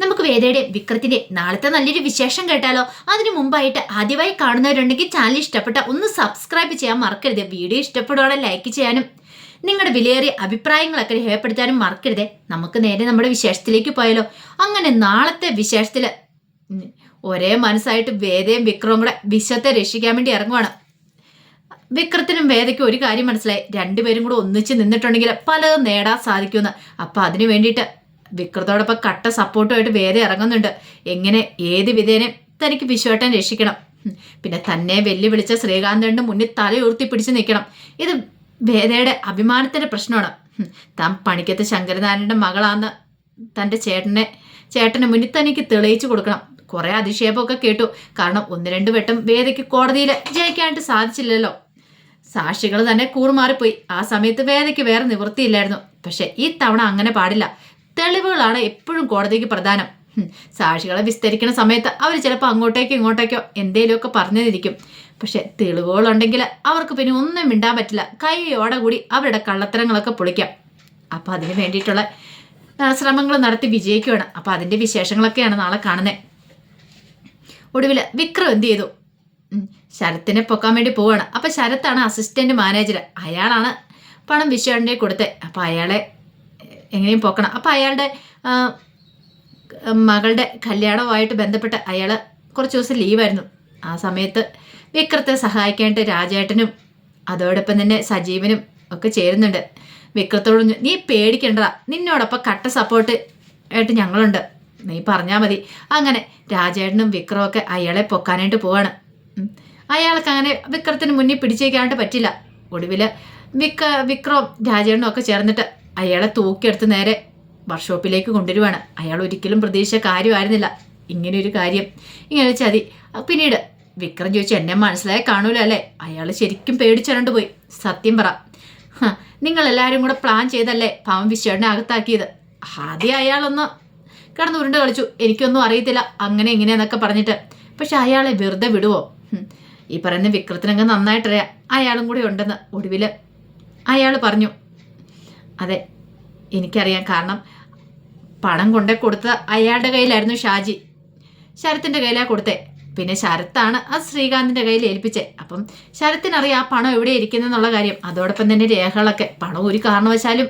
നമുക്ക് വേദയുടെ വിക്രത്തിന്റെ നാളത്തെ നല്ലൊരു വിശേഷം കേട്ടാലോ? അതിനു മുമ്പായിട്ട് ആദ്യമായി കാണുന്നവരുണ്ടെങ്കിൽ ചാനൽ ഇഷ്ടപ്പെട്ട ഒന്ന് സബ്സ്ക്രൈബ് ചെയ്യാൻ മറക്കരുത്. വീഡിയോ ഇഷ്ടപ്പെടുവാണെ ലൈക്ക് ചെയ്യാനും നിങ്ങളുടെ വിലയേറിയ അഭിപ്രായങ്ങളൊക്കെ രേഖപ്പെടുത്താനും മറക്കരുത്. നമുക്ക് നേരെ നമ്മുടെ വിശേഷത്തിലേക്ക് പോയാലോ? അങ്ങനെ നാളത്തെ വിശേഷത്തിൽ ഒരേ മനസ്സായിട്ട് വേദയും വിക്രവും കൂടെ വിശ്വത്തെ രക്ഷിക്കാൻ വേണ്ടി ഇറങ്ങുവാണ്. വിക്രത്തിനും വേദയ്ക്കും ഒരു കാര്യം മനസ്സിലായി. രണ്ടുപേരും കൂടെ ഒന്നിച്ച് നിന്നിട്ടുണ്ടെങ്കിൽ പലതും നേടാൻ സാധിക്കുമെന്ന്. അപ്പൊ അതിനു വേണ്ടിയിട്ട് വിക്രത്തോടൊപ്പം കട്ട സപ്പോർട്ടുമായിട്ട് വേദ ഇറങ്ങുന്നുണ്ട്. എങ്ങനെ ഏത് വിധേനെ തനിക്ക് വിശ്വട്ടൻ രക്ഷിക്കണം. പിന്നെ തന്നെ വെല്ലുവിളിച്ച ശ്രീകാന്തന്റെ മുന്നിൽ തലയുയർത്തി പിടിച്ചു നിൽക്കണം. ഇത് വേദയുടെ അഭിമാനത്തിന്റെ പ്രശ്നമാണ്. താൻ പണിക്കത്ത് ശങ്കരനാരായണന്റെ മകളാന്ന് തന്റെ ചേട്ടനെ ചേട്ടന് മുന്നിൽ തനിക്ക് തെളിയിച്ചു കൊടുക്കണം. കുറെ അധിക്ഷേപമൊക്കെ കേട്ടു. കാരണം ഒന്ന് രണ്ട് വട്ടം വേദയ്ക്ക് കോടതിയിൽ ജയിക്കാനായിട്ട് സാധിച്ചില്ലല്ലോ. സാക്ഷികൾ തന്നെ കൂറുമാറിപ്പോയി. ആ സമയത്ത് വേദയ്ക്ക് വേറെ നിവൃത്തിയില്ലായിരുന്നു. പക്ഷേ ഈ തവണ അങ്ങനെ പാടില്ല. തെളിവുകളാണ് എപ്പോഴും കോടതിക്ക് പ്രധാനം. സാക്ഷികളെ വിസ്തരിക്കുന്ന സമയത്ത് അവർ ചിലപ്പോൾ അങ്ങോട്ടേക്കോ ഇങ്ങോട്ടേക്കോ എന്തേലുമൊക്കെ പറഞ്ഞതിരിക്കും. പക്ഷെ തെളിവുകളുണ്ടെങ്കിൽ അവർക്ക് പിന്നെ ഒന്നും മിണ്ടാൻ പറ്റില്ല. കൈയോടെ കൂടി അവരുടെ കള്ളത്തരങ്ങളൊക്കെ പൊളിക്കാം. അപ്പം അതിന് വേണ്ടിയിട്ടുള്ള ശ്രമങ്ങൾ നടത്തി വിജയിക്കുകയാണ് അപ്പം അതിന്റെ വിശേഷങ്ങളൊക്കെയാണ് നാളെ കാണുന്നത് ഒടുവിൽ വിക്രം എന്ത് ചെയ്തു? ശരത്തിനെ പൊക്കാൻ വേണ്ടി പോവാണ്. അപ്പം ശരത്താണ് അസിസ്റ്റന്റ് മാനേജർ അയാളാണ് പണം വിശ്വന്റെ കൊടുത്തത് അപ്പം അയാളെ എങ്ങനെയും പോക്കണം. അപ്പം അയാളുടെ മകളുടെ കല്യാണവുമായിട്ട് ബന്ധപ്പെട്ട് അയാൾ കുറച്ച് ദിവസം ലീവായിരുന്നു. ആ സമയത്ത് വിക്രത്തെ സഹായിക്കാനായിട്ട് രാജേട്ടനും അതോടൊപ്പം തന്നെ സജീവനും ഒക്കെ ചേരുന്നുണ്ട്. വിക്രത്തോട് നീ പേടിക്കണ്ട നിന്നോടൊപ്പം കട്ട സപ്പോർട്ട് ആയിട്ട് ഞങ്ങളുണ്ട്. നീ പറഞ്ഞാൽ മതി. അങ്ങനെ രാജേട്ടനും വിക്രമൊക്കെ അയാളെ പൊക്കാനായിട്ട് പോവാണ്. അയാൾക്ക് അങ്ങനെ വിക്രത്തിന് മുന്നിൽ പിടിച്ചേക്കാനായിട്ട് പറ്റില്ല. ഒടുവിൽ വിക്ര വിക്രവും രാജേട്ടനും ഒക്കെ ചേർന്നിട്ട് അയാളെ തൂക്കിയെടുത്ത് നേരെ വർക്ക്ഷോപ്പിലേക്ക് കൊണ്ടുവരുവാണ്. അയാൾ ഒരിക്കലും പ്രതീക്ഷിച്ച കാര്യമായിരുന്നില്ല. ഇങ്ങനെ ഒരു കാര്യം. ഇങ്ങനെ ചതി പിന്നീട് വിക്രം ചോദിച്ചു എന്നെ മനസ്സിലായി കാണൂല അല്ലേ? അയാൾ ശരിക്കും പേടിച്ചരണ്ട് പോയി. സത്യം പറ. നിങ്ങൾ എല്ലാവരും കൂടെ പ്ലാൻ ചെയ്തല്ലേ പാവം വിശ്വനെ അകത്താക്കിയത്? ആദ്യം അയാളൊന്ന് കിടന്ന് ഉരുണ്ട് കളിച്ചു. എനിക്കൊന്നും അറിയത്തില്ല. അങ്ങനെ ഇങ്ങനെയെന്നൊക്കെ പറഞ്ഞിട്ട്. പക്ഷെ അയാളെ വെറുതെ വിടുവോ. ഈ പറയുന്ന വിക്രത്തിനങ്ങ് നന്നായിട്ടറിയാം. അയാളും കൂടെ ഉണ്ടെന്ന് ഒടുവിൽ അയാൾ പറഞ്ഞു. അതെ എനിക്കറിയാം. കാരണം പണം കൊണ്ടേ കൊടുത്ത അയാളുടെ കയ്യിലായിരുന്നു ഷാജി. ശരത്തിന്റെ കയ്യിലാണ് കൊടുത്തേ. പിന്നെ ശരത്താണ് ആ ശ്രീകാന്തിന്റെ കയ്യിൽ ഏൽപ്പിച്ചേ. അപ്പം ശരത്തിനറിയാം ആ പണം എവിടെ ഇരിക്കുന്നെന്നുള്ള കാര്യം. അതോടൊപ്പം തന്നെ രേഖകളൊക്കെ. പണം ഒരു കാരണവശാലും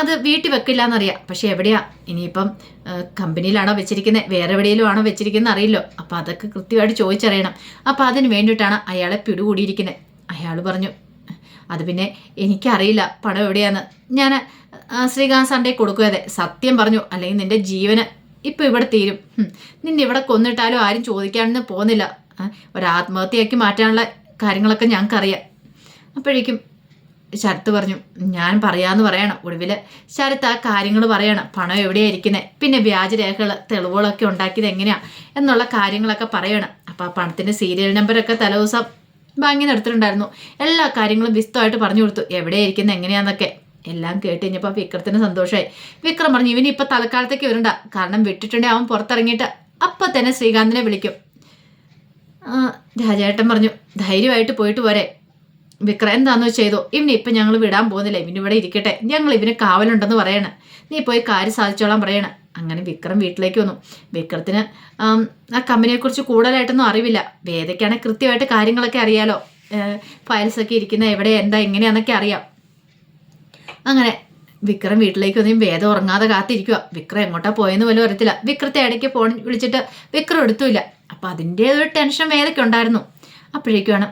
അത് വീട്ടിൽ വെക്കില്ല എന്നറിയാം പക്ഷെ എവിടെയാ? ഇനിയിപ്പം കമ്പനിയിലാണോ വെച്ചിരിക്കുന്നത് വേറെ എവിടെയെങ്കിലും ആണോ വെച്ചിരിക്കുന്നത് അറിയില്ലോ. അപ്പം അതൊക്കെ കൃത്യമായിട്ട് ചോദിച്ചറിയണം. അപ്പം അതിന് വേണ്ടിയിട്ടാണ് അയാളെ പിടികൂടിയിരിക്കുന്നത് അയാൾ പറഞ്ഞു അത് പിന്നെ എനിക്കറിയില്ല. പണം എവിടെയാന്ന്. ഞാൻ ശ്രീകാന്ത് സൺഡേ കൊടുക്കുക സത്യം പറഞ്ഞു. അല്ലെങ്കിൽ നിന്റെ ജീവന് ഇപ്പം ഇവിടെ തീരും. നിന്നെ ഇവിടെ കൊന്നിട്ടാലും ആരും ചോദിക്കാനൊന്നും പോകുന്നില്ല. ഒരാത്മഹത്യയാക്കി മാറ്റാനുള്ള കാര്യങ്ങളൊക്കെ ഞങ്ങൾക്കറിയാം. അപ്പോഴേക്കും ശരത്ത് പറഞ്ഞു ഞാൻ പറയാമെന്ന് പറയണം. ഒടുവിൽ ശരത്ത് ആ കാര്യങ്ങൾ പറയണം. പണം എവിടെയാണ് ഇരിക്കുന്നത് പിന്നെ വ്യാജരേഖകൾ തെളിവുകളൊക്കെ ഉണ്ടാക്കിയത് എങ്ങനെയാണ് എന്നുള്ള കാര്യങ്ങളൊക്കെ പറയണം. അപ്പോൾ ആ പണത്തിന്റെ സീരിയൽ നമ്പറൊക്കെ തലേദിവസം ബാങ്കിൽ എടുത്തിട്ടുണ്ടായിരുന്നു. എല്ലാ കാര്യങ്ങളും വിസ്തമായിട്ട് പറഞ്ഞു കൊടുത്തു. എവിടെ ഇരിക്കുന്നത് എങ്ങനെയാന്നൊക്കെ. എല്ലാം കേട്ട് കഴിഞ്ഞപ്പോൾ വിക്രത്തിന് സന്തോഷമായി വിക്രം പറഞ്ഞു ഇവന് ഇപ്പം തൽക്കാലത്തേക്ക് വരണ്ട. കാരണം വിട്ടിട്ടുണ്ടെങ്കിൽ അവൻ പുറത്തിറങ്ങിയിട്ട്. അപ്പം തന്നെ ശ്രീകാന്തിനെ വിളിക്കും. രാജേട്ടൻ പറഞ്ഞു ധൈര്യമായിട്ട് പോയിട്ട് പോരെ വിക്രം എന്താണെന്ന് ചെയ്തോ. ഇവനെ ഇപ്പം ഞങ്ങൾ വിടാൻ പോകുന്നില്ല. ഇവനിവിടെ ഇരിക്കട്ടെ. ഞങ്ങൾ ഇവന് കാവലുണ്ടെന്ന് പറയണം. നീ പോയി കാര്യം സാധിച്ചോളാൻ പറയണം. അങ്ങനെ വിക്രം വീട്ടിലേക്ക് വന്നു. വിക്രത്തിന് ആ കമ്പനിയെക്കുറിച്ച് കൂടുതലായിട്ടൊന്നും അറിവില്ല. വേദയ്ക്കാണെങ്കിൽ കൃത്യമായിട്ട് കാര്യങ്ങളൊക്കെ അറിയാലോ. ഫയൽസൊക്കെ ഇരിക്കുന്ന എവിടെ എന്താ എങ്ങനെയാണെന്നൊക്കെ അറിയാം. അങ്ങനെ വിക്രം വീട്ടിലേക്ക് വന്നു വേദം ഉറങ്ങാതെ കാത്തിരിക്കുക വിക്രം എങ്ങോട്ടാ പോയെന്ന് പോലും അറിയത്തില്ല. വിക്രത്തെ ഇടയ്ക്ക് ഫോൺ വിളിച്ചിട്ട് വിക്രം എടുത്തില്ല. അപ്പം അതിന്റെ ഒരു ടെൻഷൻ വേദയ്ക്ക് ഉണ്ടായിരുന്നു അപ്പോഴേക്കുമാണ്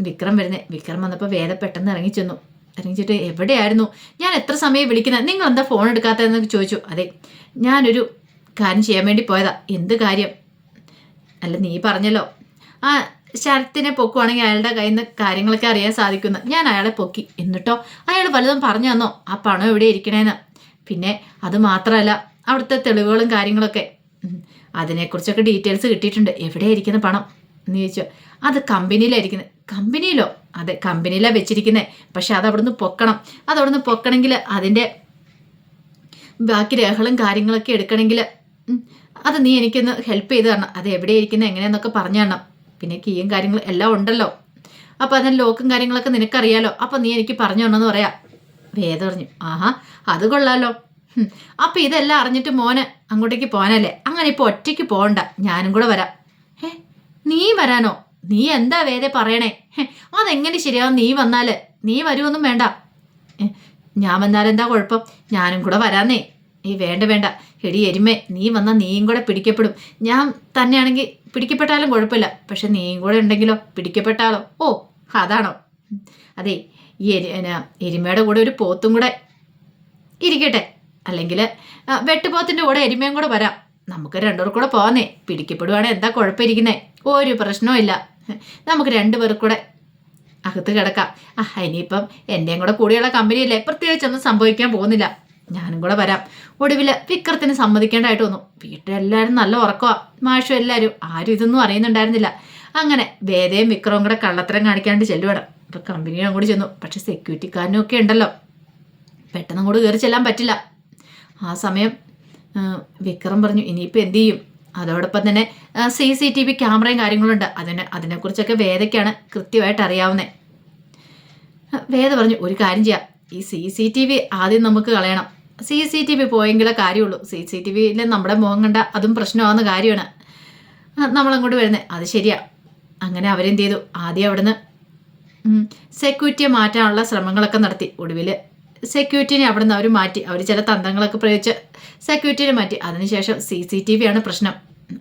വിക്രം വരുന്നത് വിക്രം വന്നപ്പോൾ വേദ പെട്ടെന്ന് ഇറങ്ങി ചെന്നു ഇറങ്ങിച്ചിട്ട് എവിടെയായിരുന്നു? ഞാൻ എത്ര സമയം വിളിക്കുന്നത് നിങ്ങൾ എന്താ ഫോൺ എടുക്കാത്തതെന്ന് ചോദിച്ചു. അതെ ഞാനൊരു കാര്യം ചെയ്യാൻ വേണ്ടി പോയതാ. എന്ത് കാര്യം? അല്ല നീ പറഞ്ഞല്ലോ. ആ ശരത്തിനെ പൊക്കുവാണെങ്കിൽ അയാളുടെ കയ്യിൽ നിന്ന് കാര്യങ്ങളൊക്കെ അറിയാൻ സാധിക്കുന്നു. ഞാൻ അയാളെ പൊക്കി. എന്നിട്ടോ? അയാൾ വലുതും പറഞ്ഞു തന്നോ? ആ പണം എവിടെ ഇരിക്കണേന്ന്? പിന്നെ അത് മാത്രമല്ല അവിടുത്തെ തെളിവുകളും കാര്യങ്ങളൊക്കെ. അതിനെക്കുറിച്ചൊക്കെ ഡീറ്റെയിൽസ് കിട്ടിയിട്ടുണ്ട്. എവിടെ ഇരിക്കുന്ന പണം? എന്ന് ചോദിച്ചു. അത് കമ്പനിയിലായിരിക്കുന്നത് കമ്പനിയിലോ? അതെ കമ്പനിയിലാണ് വെച്ചിരിക്കുന്നത് പക്ഷെ അത് അവിടുന്ന് പൊക്കണം. അത് അവിടുന്ന് പൊക്കണമെങ്കിൽ അതിന്റെ ബാക്കി രേഖകളും കാര്യങ്ങളൊക്കെ എടുക്കണമെങ്കിൽ അത് നീ എനിക്കൊന്ന് ഹെൽപ്പ് ചെയ്ത് തരണം. അത് എവിടെ ഇരിക്കുന്നത് എങ്ങനെയെന്നൊക്കെ പറഞ്ഞു തരണം. പിന്നെ കീയും കാര്യങ്ങളും എല്ലാം ഉണ്ടല്ലോ. അപ്പോൾ അതിന് ലോക്കും കാര്യങ്ങളൊക്കെ നിനക്കറിയാലോ. അപ്പോൾ നീ എനിക്ക് പറഞ്ഞു തരണമെന്ന് പറയാം. വേദ പറഞ്ഞു ആഹാ അത് കൊള്ളാലോ. അപ്പൊ ഇതെല്ലാം അറിഞ്ഞിട്ട് മോനെ അങ്ങോട്ടേക്ക് പോകാനല്ലേ? അങ്ങനെ ഇപ്പോൾ ഒറ്റയ്ക്ക് പോകണ്ട. ഞാനും കൂടെ വരാം. ഏ നീ വരാനോ? നീ എന്താ വേദ പറയണേ? അതെങ്ങനെ ശരിയാവും നീ വന്നാൽ? നീ വരുമൊന്നും വേണ്ട. ഞാൻ ഞാൻ വന്നാലെന്താ കുഴപ്പം? ഞാനും കൂടെ വരാന്നേ. ഈ വേണ്ട വേണ്ട. എടി എരുമേ നീ വന്നാൽ നീയും കൂടെ പിടിക്കപ്പെടും. ഞാൻ തന്നെയാണെങ്കിൽ പിടിക്കപ്പെട്ടാലും കുഴപ്പമില്ല. പക്ഷെ നീയും കൂടെ ഉണ്ടെങ്കിലോ? പിടിക്കപ്പെട്ടാലോ? ഓ അതാണോ? അതെ ഈ എരി എരുമയുടെ കൂടെ ഒരു പോത്തും കൂടെ ഇരിക്കട്ടെ. അല്ലെങ്കിൽ വെട്ടുപോത്തിന്റെ കൂടെ എരുമയും കൂടെ വരാം. നമുക്ക് രണ്ടുപേർ കൂടെ പോന്നേ പിടിക്കപ്പെടുവാണെങ്കിൽ എന്താ കുഴപ്പമിരിക്കുന്നേ? ഒരു പ്രശ്നവും ഇല്ല നമുക്ക് രണ്ടു രണ്ടുപേർ കൂടെ അകത്ത് കിടക്കാം. ആ ഇനിയിപ്പം എന്റെയും കൂടെ കൂടിയുള്ള കമ്പനിയല്ലേ പ്രത്യേകിച്ചൊന്നും സംഭവിക്കാൻ പോകുന്നില്ല. ഞാനും കൂടെ വരാം. ഒടുവിൽ വിക്രത്തിന് സമ്മതിക്കേണ്ടതായിട്ട് വന്നു. വീട്ടിലെല്ലാവരും നല്ല ഉറക്കമാ മാഷും എല്ലാവരും ആരും ഇതൊന്നും അറിയുന്നുണ്ടായിരുന്നില്ല. അങ്ങനെ വേദയും വിക്രവും കൂടെ കള്ളത്തരം കാണിക്കാണ്ട് ചെല്ലുവാണ്. ഇപ്പം കമ്പനിയും കൂടി ചെന്നു. പക്ഷെ സെക്യൂരിറ്റിക്കാരനും ഒക്കെ ഉണ്ടല്ലോ. പെട്ടെന്ന് കൂടെ കയറി ചെല്ലാൻ പറ്റില്ല. ആ സമയം വിക്രം പറഞ്ഞു ഇനിയിപ്പോൾ എന്തു ചെയ്യും? അതോടൊപ്പം തന്നെ സി സി ടി വി ക്യാമറയും കാര്യങ്ങളുണ്ട്. അതിന് അതിനെക്കുറിച്ചൊക്കെ വേദയ്ക്കാണ് കൃത്യമായിട്ട് അറിയാവുന്നത് വേദ പറഞ്ഞു ഒരു കാര്യം ചെയ്യാം. ഈ സി സി ടി വി ആദ്യം നമുക്ക് കളയണം. സി സി ടി വി പോയെങ്കിലേ കാര്യമുള്ളൂ. സി സി ടി വിയിൽ നമ്മുടെ മുഖം കണ്ട അതും പ്രശ്നമാകുന്ന കാര്യമാണ്. നമ്മളങ്ങോട്ട് വരുന്നത് അത് ശരിയാ. അങ്ങനെ അവരെന്ത് ചെയ്തു? ആദ്യം അവിടുന്ന് സെക്യൂരിറ്റിയെ മാറ്റാനുള്ള ശ്രമങ്ങളൊക്കെ നടത്തി. ഒടുവിൽ സെക്യൂരിറ്റിനെ അവിടെ നിന്ന് അവർ മാറ്റി. അവർ ചില തന്ത്രങ്ങളൊക്കെ പ്രയോഗിച്ച് സെക്യൂരിറ്റിനെ മാറ്റി. അതിനുശേഷം സി സി ടി വി ആണ് പ്രശ്നം.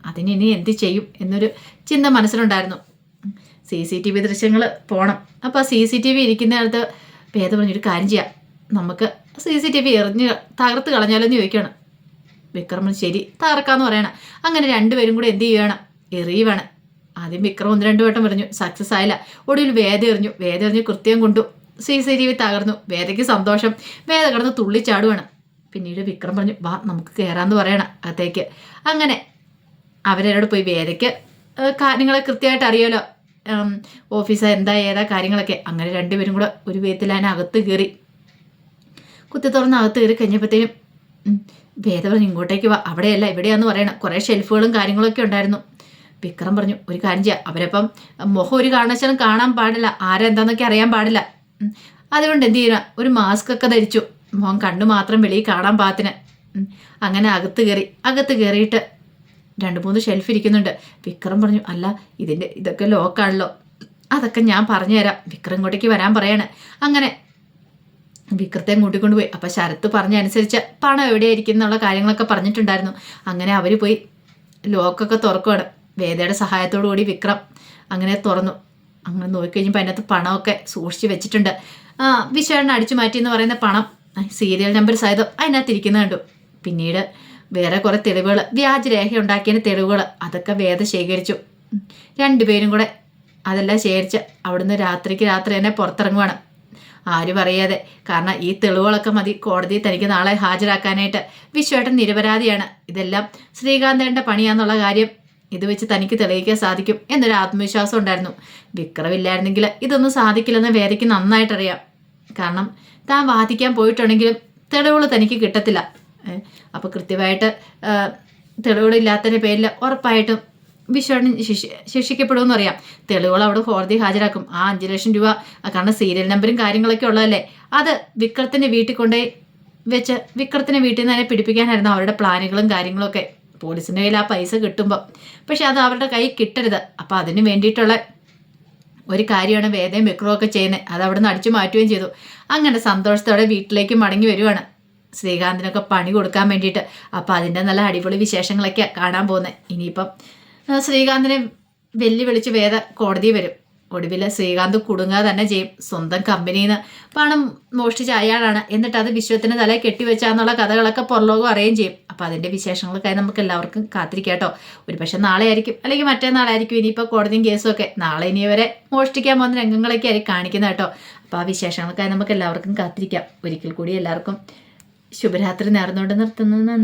അതിന് ഇനി എന്ത് ചെയ്യും എന്നൊരു ചിന്ത മനസ്സിലുണ്ടായിരുന്നു. സി സി ടി വി ദൃശ്യങ്ങൾ പോകണം അപ്പോൾ സി സി ടി വി ഇരിക്കുന്നിടത്ത് ഭേദ പറഞ്ഞൊരു കാര്യം ചെയ്യാം. നമുക്ക് സി സി ടി വി എറിഞ്ഞ് തകർത്ത് കളഞ്ഞാലോന്ന് ചോദിക്കുകയാണ് വിക്രമൻ ശരി തകർക്കാന്ന് പറയണം. അങ്ങനെ രണ്ടുപേരും കൂടെ എന്ത് ചെയ്യുകയാണ് എറിയുവാണ്. ആദ്യം വിക്രം ഒന്ന് രണ്ട് വട്ടം പറഞ്ഞു സക്സസ് ആയില്ല. ഒടുവിൽ വേദ എറിഞ്ഞു. വേദ എറിഞ്ഞ് കൃത്യം കൊണ്ടു. സി സി ടി വി തകർന്നു. വേദയ്ക്ക് സന്തോഷം. വേദ കിടന്ന് തുള്ളിച്ചാടുവാണ്. പിന്നീട് വിക്രം പറഞ്ഞു വാ നമുക്ക് കയറാമെന്ന് പറയണം അകത്തേക്ക്. അങ്ങനെ അവരോട് പോയി വേദയ്ക്ക് കാര്യങ്ങളെ കൃത്യമായിട്ട് അറിയാലോ. ഓഫീസർ എന്താ ഏതാ കാര്യങ്ങളൊക്കെ. അങ്ങനെ രണ്ടുപേരും കൂടെ ഒരു വിധത്തിൽ അതിനകത്ത് കയറി. കുത്തി തുറന്ന് അകത്ത് കയറി കഴിഞ്ഞപ്പോഴത്തേനും വേദ പറഞ്ഞു ഇങ്ങോട്ടേക്ക് വാ. അവിടെയല്ല ഇവിടെയാന്ന് പറയണം. കുറേ ഷെൽഫുകളും കാര്യങ്ങളൊക്കെ ഉണ്ടായിരുന്നു. വിക്രം പറഞ്ഞു ഒരു കാര്യം ചെയ്യാം. അവരപ്പം മുഖം ഒരു കാരണവശാലും കാണാൻ പാടില്ല. ആരെന്താന്നൊക്കെ അറിയാൻ പാടില്ല. അതുകൊണ്ട് എന്ത് ചെയ്യുക ഒരു മാസ്ക് ഒക്കെ ധരിച്ചു. മോൻ കണ്ണു മാത്രം വെളിയിൽ കാണാൻ പാത്തിന് അങ്ങനെ അകത്ത് കയറി. അകത്ത് കയറിയിട്ട് രണ്ട് മൂന്ന് ഷെൽഫ് ഇരിക്കുന്നുണ്ട്. വിക്രം പറഞ്ഞു അല്ല ഇതിന്റെ ഇതൊക്കെ ലോക്കാണല്ലോ അതൊക്കെ ഞാൻ പറഞ്ഞു തരാം വിക്രം ഇങ്ങോട്ടേക്ക് വരാൻ പറയാണ്. അങ്ങനെ വിക്രത്തെ കൂട്ടിക്കൊണ്ടുപോയി അപ്പം ശരത്ത് പറഞ്ഞ അനുസരിച്ച് പണം എവിടെയായിരിക്കും എന്നുള്ള കാര്യങ്ങളൊക്കെ പറഞ്ഞിട്ടുണ്ടായിരുന്നു. അങ്ങനെ അവർ പോയി ലോക്കൊക്കെ തുറക്കുകയാണ് വേദയുടെ സഹായത്തോടു കൂടി വിക്രം അങ്ങനെ തുറന്നു. അങ്ങനെ നോക്കിക്കഴിഞ്ഞപ്പോൾ അതിനകത്ത് പണമൊക്കെ സൂക്ഷിച്ച് വെച്ചിട്ടുണ്ട്. ആ, വിശ്വേണ്ണ അടിച്ചു മാറ്റി എന്ന് പറയുന്ന പണം സീരിയൽ നമ്പർ സഹിതം അതിനകത്ത് കണ്ടു. പിന്നീട് വേറെ കുറേ തെളിവുകൾ വ്യാജരേഖ ഉണ്ടാക്കിയതിന് തെളിവുകൾ അതൊക്കെ വേദ ശേഖരിച്ചു. രണ്ടുപേരും കൂടെ അതെല്ലാം ശേഖരിച്ച് അവിടുന്ന് രാത്രിക്ക് രാത്രി തന്നെ പുറത്തിറങ്ങുവാണ്. ആരും അറിയാതെ. കാരണം ഈ തെളിവുകളൊക്കെ മതി കോടതിയിൽ തനിക്ക് നാളെ ഹാജരാക്കാനായിട്ട്. വിശ്വേട്ടൻ നിരപരാധിയാണ്. ഇതെല്ലാം ശ്രീകാന്തേന്റെ പണിയാന്നുള്ള കാര്യം ഇത് വെച്ച് തനിക്ക് തെളിയിക്കാൻ സാധിക്കും എന്നൊരു ആത്മവിശ്വാസം ഉണ്ടായിരുന്നു. വിക്രമില്ലായിരുന്നെങ്കിൽ ഇതൊന്നും സാധിക്കില്ലെന്ന് വേദയ്ക്ക് നന്നായിട്ടറിയാം. കാരണം താൻ വാദിക്കാൻ പോയിട്ടുണ്ടെങ്കിലും തെളിവുകൾ തനിക്ക് കിട്ടത്തില്ല. അപ്പോൾ കൃത്യമായിട്ട് തെളിവുകളില്ലാത്തതിന്റെ പേരിൽ ഉറപ്പായിട്ടും വിശ്വാസം ശിക്ഷി ശിക്ഷിക്കപ്പെടുമെന്ന് അറിയാം. തെളിവുകൾ അവിടെ കോടതി ഹാജരാക്കും. ആ അഞ്ച് ലക്ഷം രൂപ കാരണം സീരിയൽ നമ്പറും കാര്യങ്ങളൊക്കെ ഉള്ളതല്ലേ? അത് വിക്രത്തിന്റെ വീട്ടിൽ കൊണ്ടുപോയി വെച്ച് വിക്രത്തിന്റെ വീട്ടിൽ നിന്ന് തന്നെ പിടിപ്പിക്കാനായിരുന്നു അവരുടെ പ്ലാനുകളും കാര്യങ്ങളൊക്കെ പോലീസിന്റെ കയ്യിൽ ആ പൈസ കിട്ടുമ്പോൾ പക്ഷെ അത് അവരുടെ കയ്യിൽ കിട്ടരുത്. അപ്പോൾ അതിന് വേണ്ടിയിട്ടുള്ള ഒരു കാര്യമാണ് വേദയും വിക്രവും ഒക്കെ ചെയ്യുന്നത്. അത് അവിടെ നിന്ന് അടിച്ചു മാറ്റുകയും ചെയ്തു. അങ്ങനെ സന്തോഷത്തോടെ വീട്ടിലേക്ക് മടങ്ങി വരുവാണ്. ശ്രീകാന്തിനൊക്കെ പണി കൊടുക്കാൻ വേണ്ടിയിട്ട്. അപ്പോൾ അതിന്റെ നല്ല അടിപൊളി വിശേഷങ്ങളൊക്കെ കാണാൻ പോകുന്നത്. ഇനിയിപ്പം ശ്രീകാന്തിനെ വെല്ലുവിളിച്ച് വേദ കോടതി വരും. ഒടുവിൽ ശ്രീകാന്ത് കുടുങ്ങുക തന്നെ ചെയ്യും സ്വന്തം കമ്പനിയിൽ നിന്ന് പണം മോഷ്ടിച്ച അയാളാണ്. എന്നിട്ട് അത് വിശ്വത്തിന് തലയിൽ കെട്ടിവെച്ചാന്നുള്ള കഥകളൊക്കെ പുറലോകം അറിയുകയും ചെയ്യും. അപ്പോൾ അതിന്റെ വിശേഷങ്ങൾക്കായി നമുക്ക് എല്ലാവർക്കും കാത്തിരിക്കാം കേട്ടോ. ഒരു പക്ഷേ നാളെ ആയിരിക്കും അല്ലെങ്കിൽ മറ്റേ നാളായിരിക്കും ഇനിയിപ്പോൾ കോടതിയും കേസും ഒക്കെ. നാളെ ഇനി വരെ മോഷ്ടിക്കാൻ പോകുന്ന രംഗങ്ങളൊക്കെ ആയിരിക്കും കാണിക്കുന്നത് കേട്ടോ. അപ്പോൾ ആ വിശേഷങ്ങൾക്കായി നമുക്ക് എല്ലാവർക്കും കാത്തിരിക്കാം. ഒരിക്കൽ കൂടി എല്ലാവർക്കും ശുഭരാത്രി നേർന്നുകൊണ്ട് നിർത്തുന്നു. നന്ദി.